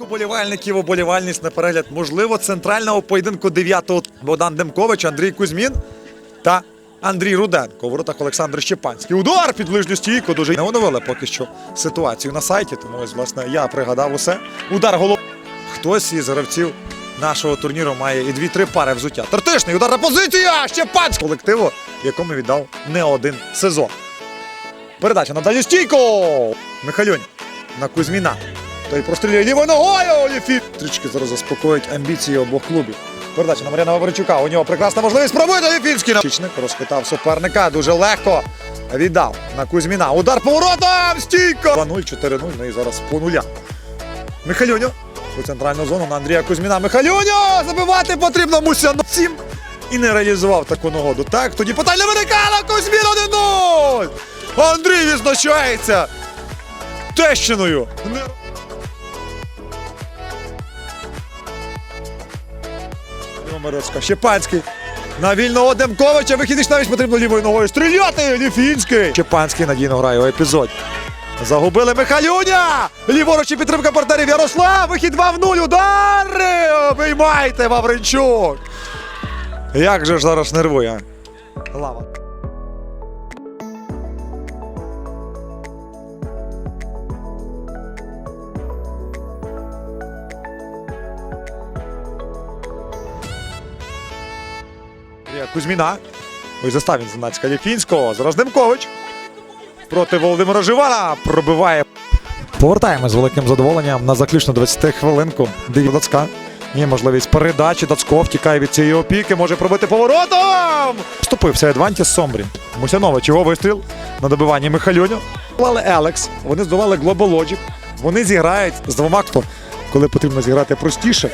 Уболівальників, уболівальність на перегляд, можливо, центрального поєдинку 9-го Богдан Демкович, Андрій Кузьмін та Андрій Руденко. У воротах Олександр Щепанський. Удар під ближню стійку. Дуже не оновили поки що ситуацію на сайті. Тому ось, власне, я пригадав усе. Удар голов. Хтось із гравців нашого турніру має і дві-три пари взуття. Тертишний удар на позиція! Щепанський! Колективу, якому віддав не один сезон. Передача на дальню стійку! Михальонь на Кузьміна. Той прострілює лівою ногою. Оліфі. Зараз заспокоїть амбіції обох клубів. Передача на Мар'яна Вавричука. У нього прекрасна можливість пробити Оліфінський. Чичник розхитав суперника. Дуже легко віддав на Кузьміна. Удар по воротам! Стійка! 2-0, 4-0. Ну і зараз по нуля. Михальоню у центральну зону на Андрія Кузьміна. Михальоню! Забивати потрібно Мусяну. Сім. І не реалізував таку нагоду. Так, тоді питання виникало. Кузьмін 1-0! Андрій відзначається Тещиною. Мирецька, Щепанський. На вільного Демковича вихідний навіть потрібно лівою ногою стріляти. Ліфінський. Щепанський надійно грає у епізоді. Загубили Михалюня! Ліворуч і підтримка партнерів Ярослав. Вихід 2 в 0. Удари! Обіймайте, Вавренчук! Як же ж зараз нервує? Лава. Кузьміна. Ось застав він Знацька Ліпінського. Зараз Демкович. Проти Володимира Живана пробиває. Повертаємо з великим задоволенням на заключну 20 хвилинку. Диві Дацька. Є можливість передачі. Дацько втікає від цієї опіки. Може пробити поворотом. Вступився Едвантіс Сомбрі. Мусянович його вистріл на добиванні Михальоню. Здолали Елекс. Вони Global Logic. Вони зіграють з двома хто, коли потрібно зіграти простіше.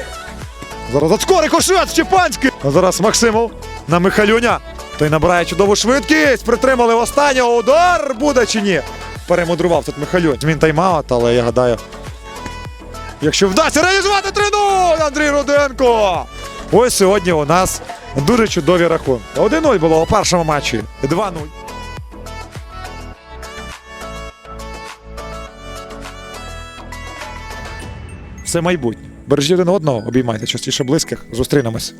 Зараз Дацько, рикошет, Щепанський. А зараз Максимов на Михалюня. Той набирає чудову швидкість. Притримали останнього. Удар буде чи ні? Перемудрував тут Михалюнь. Змін тайм-аут, але я гадаю. Якщо вдасться реалізувати 3-0, Андрій Руденко. Ось сьогодні у нас дуже чудові рахунки. 1-0 було у першому матчі. 2-0. Все майбутнє. Бережіть один одного, обіймайте частіше близьких. Зустрінемось.